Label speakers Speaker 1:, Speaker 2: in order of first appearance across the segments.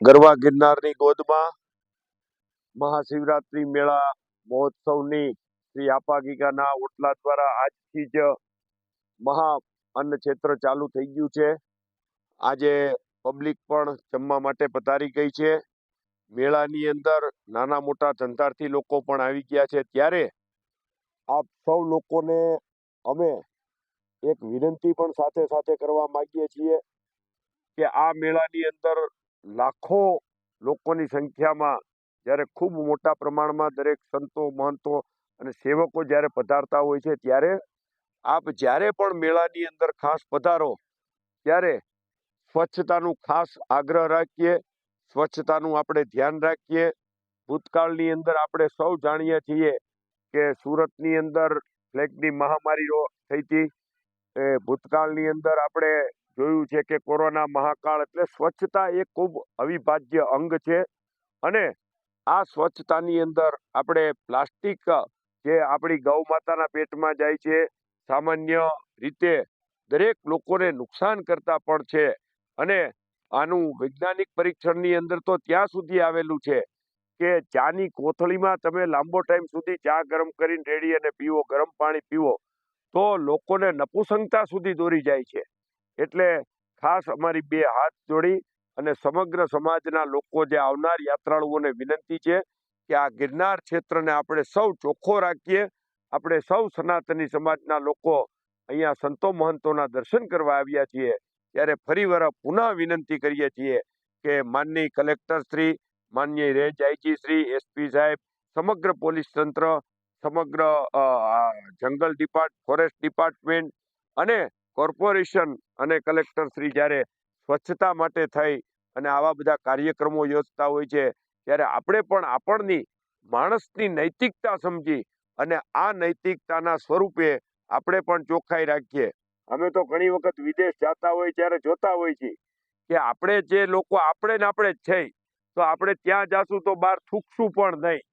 Speaker 1: ગરવા ગિરનારની ગોદમાં મહાશિવરાત્રિ મેળા મહોત્સવની શ્રી આપાગીકાના ઓટલા દ્વારા આજથી જ મહા અન્ન ક્ષેત્ર ચાલુ થઈ ગયું છે. આજે પબ્લિક પણ જમવા માટે પધારી ગઈ છે. મેળાની અંદર નાના મોટા ધંધાર્થી લોકો પણ આવી ગયા છે. ત્યારે આપ સૌ લોકોને અમે એક વિનંતી પણ સાથે સાથે કરવા માગીએ છીએ કે આ મેળાની અંદર લાખો લોકોની સંખ્યામાં જ્યારે ખૂબ મોટા પ્રમાણમાં દરેક સંતો, મહંતો અને સેવકો જ્યારે પધારતા હોય છે, ત્યારે આપ જ્યારે પણ મેળાની અંદર ખાસ પધારો, ત્યારે સ્વચ્છતાનું ખાસ આગ્રહ રાખીએ, સ્વચ્છતાનું આપણે ધ્યાન રાખીએ. ભૂતકાળની અંદર આપણે સૌ જાણીએ છીએ કે સુરતની અંદર પ્લેગની મહામારીઓ થઈ હતી. એ ભૂતકાળની અંદર આપણે જોયું છે કે કોરોના મહાકાળ એટલે સ્વચ્છતા એ ખૂબ અવિભાજ્ય અંગ છે. અને આ સ્વચ્છતાની અંદર આપણે પ્લાસ્ટિક, જે આપણી ગૌ માતાના પેટમાં જાય છે, સામાન્ય રીતે દરેક લોકોને નુકસાન કરતા પણ છે. અને આનું વૈજ્ઞાનિક પરીક્ષણની અંદર તો ત્યાં સુધી આવેલું છે કે ચાની કોથળીમાં તમે લાંબો ટાઈમ સુધી ચા ગરમ કરીને રેડી અને પીવો, ગરમ પાણી પીવો, તો લોકોને નપુસંગતા સુધી દોરી જાય છે. એટલે ખાસ અમારી બે હાથ જોડી અને સમગ્ર સમાજના લોકો જે આવનાર યાત્રાળુઓને વિનંતી છે કે આ ગિરનાર ક્ષેત્રને આપણે સૌ ચોખ્ખો રાખીએ. આપણે સૌ સનાતની સમાજના લોકો અહીંયા સંતો મહંતોના દર્શન કરવા આવ્યા છીએ. ત્યારે ફરીવાર પુનઃ વિનંતી કરીએ છીએ કે માનની કલેક્ટર શ્રી, માનનીય રેન્જ આઈજી શ્રી એસપી સાહેબ, સમગ્ર પોલીસ તંત્ર, સમગ્ર જંગલ ડિપાર્ટ, ફોરેસ્ટ ડિપાર્ટમેન્ટ અને કોર્પોરેશન અને કલેક્ટર શ્રી જ્યારે સ્વચ્છતા માટે થઈ અને આવા બધા કાર્યક્રમો યોજતા હોય છે, ત્યારે આપણે પણ આપણની માણસની નૈતિકતા સમજી અને આ નૈતિકતાના સ્વરૂપે આપણે પણ ચોખ્ખાઈ રાખીએ. અમે તો ઘણી વખત વિદેશ જતા હોય ત્યારે જોતા હોય છીએ કે આપણે જે લોકો આપણે ને આપણે જ છે તો આપણે ત્યાં જાશું તો બહાર થૂકશું પણ નહીં.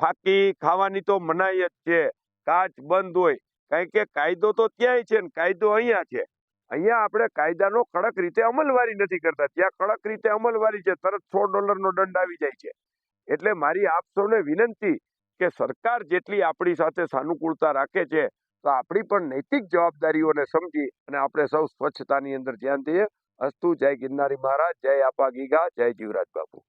Speaker 1: ફાકી ખાવાની તો મનાઈ જ છે. કાચ બંધ હોય કારણ કે કાયદો તો ત્યાંય છે ને, કાયદો અહીંયા છે. અહીંયા આપણે કાયદાનો કડક રીતે અમલવારી નથી કરતા. ત્યાં કડક રીતે અમલવારી છે, તરત સો ડોલરનો દંડ આવી જાય છે. એટલે મારી આપ સૌને વિનંતી કે સરકાર જેટલી આપણી સાથે સાનુકૂળતા રાખે છે, તો આપણી પણ નૈતિક જવાબદારીઓને સમજી અને આપણે સૌ સ્વચ્છતાની અંદર ધ્યાન દઈએ. અસ્તુ, જય ગિરનારી મહારાજ, જય આપા ગીગા, જય જીવરાજ બાપુ.